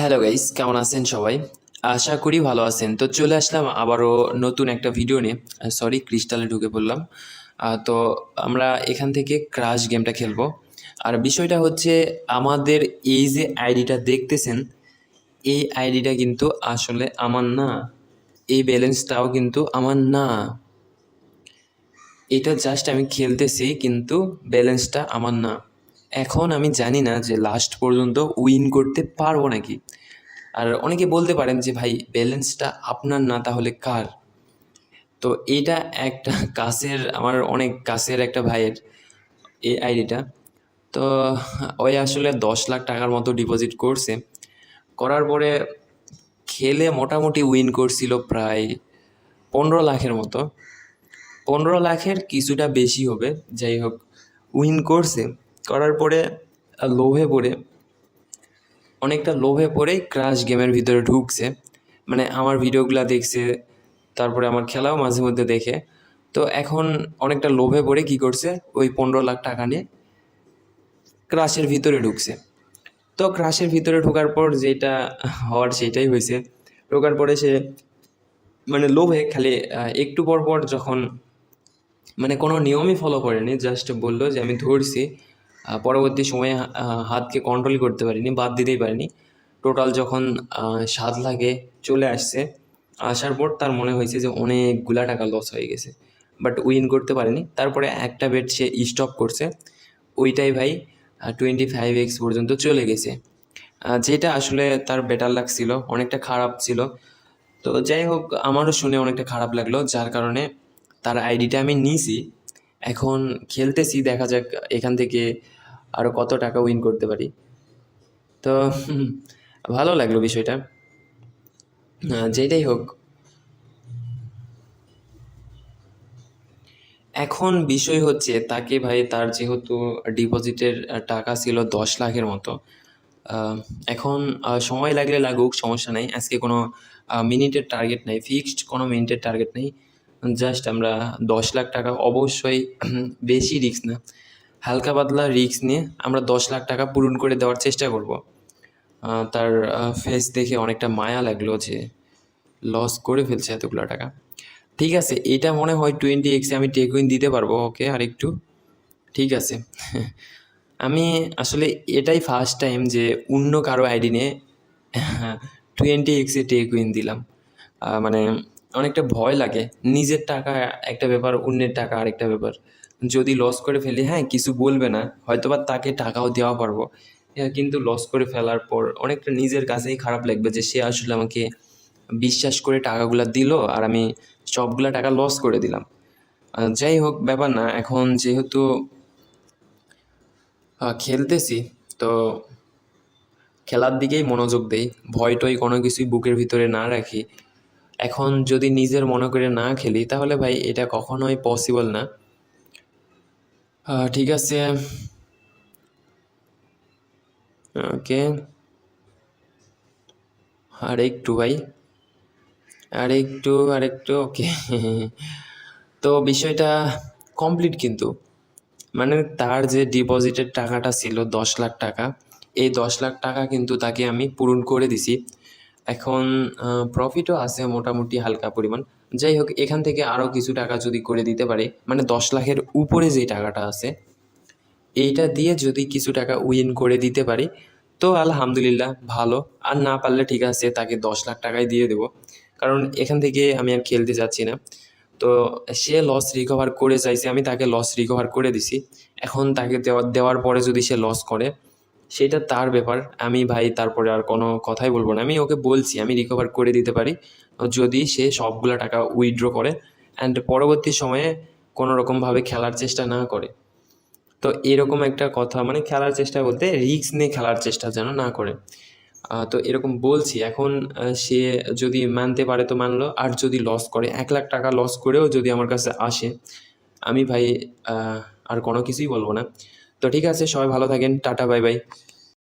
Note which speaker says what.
Speaker 1: Hello guys কেমন আছেন সবাই? আশা করি ভালো আছেন। তো চলে আসলাম আবারও নতুন একটা ভিডিও নিয়ে। সরি ক্রিস্টালে ঢুকে পড়লাম। তো আমরা এখান থেকে ক্রাশ গেমটা খেলব। আর বিষয়টা হচ্ছে, আমাদের এই যে আইডিটা দেখতেছেন, এই আইডিটা কিন্তু আসলে আমার না, এই ব্যালেন্সটাও কিন্তু আমার না। এটা জাস্ট আমি খেলতেছি, কিন্তু ব্যালেন্সটা আমার না। এখন আমি জানি না যে লাস্ট পর্যন্ত উইন করতে পারব নাকি। আর অনেকে বলতে পারেন যে ভাই ব্যালেন্সটা আপনার না, তাহলে কার? তো এটা একটা কাছের, আমার অনেক কাছের একটা ভাইয়ের এই আইডিটা তো ওই আসলে দশ লাখ টাকার মতো ডিপোজিট করছে। করার পরে খেলে মোটামুটি উইন করছিল প্রায় পনেরো লাখের মতো। পনেরো লাখের কিছুটা বেশি হবে, যাই হোক উইন করছে। করার পরে লোভে পড়ে, অনেকটা লোভে পড়েই ক্রাশ গেমের ভিতরে ঢুকছে। মানে আমার ভিডিওগুলো দেখছে, তারপরে আমার খেলাও মাঝে মধ্যে দেখে। তো এখন অনেকটা লোভে পড়ে কি করছে, ওই পনেরো লাখ টাকা নিয়ে ক্রাশের ভিতরে ঢুকছে। তো ক্রাশের ভিতরে ঢোকার পর যেটা হওয়ার সেটাই হয়েছে। ঢোকার পরে সে মানে লোভে খালি একটু পর পর যখন মানে কোনো নিয়মই ফলো করেনি জাস্ট বলল যে আমি ধরছি। পরবর্তী সময়ে হাতকে কন্ট্রোল করতে পারিনি, বাদ দিতেই পারিনি। টোটাল যখন সাত লাখে চলে আসছে, আসার পর তার মনে হয়েছে যে অনেকগুলা টাকা লস হয়ে গেছে। বাট উইন করতে পারেনি। তারপরে একটা বেড সে স্টপ করছে। ওইটাই ভাই টোয়েন্টি ফাইভ এক্স পর্যন্ত চলে গেছে। যেটা আসলে তার বেটার লাগছিল অনেকটা খারাপ ছিল। তো যাই হোক, আমারও শুনে অনেকটা খারাপ লাগল, যার কারণে তার আইডিটা আমি নিয়েছি এখন খেলতেছি, দেখা যাক এখান থেকে আরও কত টাকা উইন করতে পারি। তো, ভালো লাগল বিষয়টা। যেটাই হোক। এখন বিষয় হচ্ছে তাকে ভাই তার যেহেতু ডিপোজিটের টাকা ছিল দশ লাখের মতো এখন সময় লাগলে লাগুক, সমস্যা নাই। আজকে কোনো মিনিটের টার্গেট নেই ফিক্সড কোনো মিনিটের টার্গেট নেই। জাস্ট আমরা দশ লাখ টাকা অবশ্যই বেশি রিস্ক না। হালকা পাতলা রিস্ক নিয়ে আমরা দশ লাখ টাকা পূরণ করে দেওয়ার চেষ্টা করব। তার ফেস দেখে অনেকটা মায়া লাগল যে লস করে ফেলছে এতগুলো টাকা। ঠিক আছে, এটা মনে হয় টোয়েন্টি এক্সে আমি টেকুইন দিতে পারব ওকে আর একটু। ঠিক আছে। আমি আসলে এটাই ফার্স্ট টাইম যে অন্য কারও আইডি নিয়ে টোয়েন্টি এক্সে টেকুইন দিলাম। মানে অনেকটা ভয় লাগে। নিজের টাকা একটা ব্যাপার, অন্যের টাকা আরেকটা ব্যাপার। যদি লস করে ফেলি হ্যাঁ কিছু বলবে না হয়তোবা তাকে টাকাও দেওয়া পারব। হ্যাঁ, কিন্তু লস করে ফেলার পর অনেকটা নিজের কাছেই খারাপ লাগবে যে সে আসলে আমাকে বিশ্বাস করে টাকাগুলো দিল আর আমি সবগুলা টাকা লস করে দিলাম। যাই হোক ব্যাপার না এখন যেহেতু খেলতেছি তো খেলার দিকেই মনোযোগ দেই ভয় টয় কোনো কিছুই বুকের ভিতরে না রাখি। এখন যদি নিজের মনে করে না খেলি তাহলে ভাই এটা কখনোই পসিবল না। ঠিক আছে। ওকে। আর একটু ভাই। আর একটু আর একটু ওকে। তো বিষয়টা কমপ্লিট কিন্তু। মানে তার যে ডিপোজিটের টাকাটা ছিল দশ লাখ টাকা, এই দশ লাখ টাকা কিন্তু তাকে আমি পূরণ করে দিছি। এখন প্রফিটও আছে মোটামুটি হালকা পরিমাণ। যাই হোক, এখান থেকে আরও কিছু টাকা যদি করে দিতে পারে মানে দশ লাখের উপরে যে টাকাটা আছে, এইটা দিয়ে যদি কিছু টাকা উইন করে দিতে পারি, তো আলহামদুলিল্লাহ ভালো। আর না পারলে ঠিক আছে, তাকে দশ লাখ টাকাই দিয়ে দেবো। কারণ এখান থেকে আমি আর খেলতে যাচ্ছি না। তো সে লস রিকভার করে চাইছে, আমি তাকে লস রিকভার করে দিছি। এখন তাকে দেওয়া, দেওয়ার পরে যদি সে লস করে সেটা তার ব্যাপার। আমি ভাই তারপরে আর কোনো কথাই বলব না। আমি ওকে বলছি, আমি রিকভার করে দিতে পারি। যদি সে সবগুলো টাকা উইথড্র করে অ্যান্ড পরবর্তী সময়ে কোনো রকমভাবে খেলার চেষ্টা না করে। তো এরকম একটা কথা মানে খেলার চেষ্টা বলতে রিস্ক নিয়ে খেলার চেষ্টা যেন না করে। তো এরকম বলছি। এখন সে যদি মানতে পারে তো মানলো। আর যদি লস করে, এক লাখ টাকা লস করেও যদি আমার কাছে আসে, আমি ভাই আর কোনো কিছুই বলব না। তো ঠিক আছে, সবাই ভালো থাকেন। Tata bye bye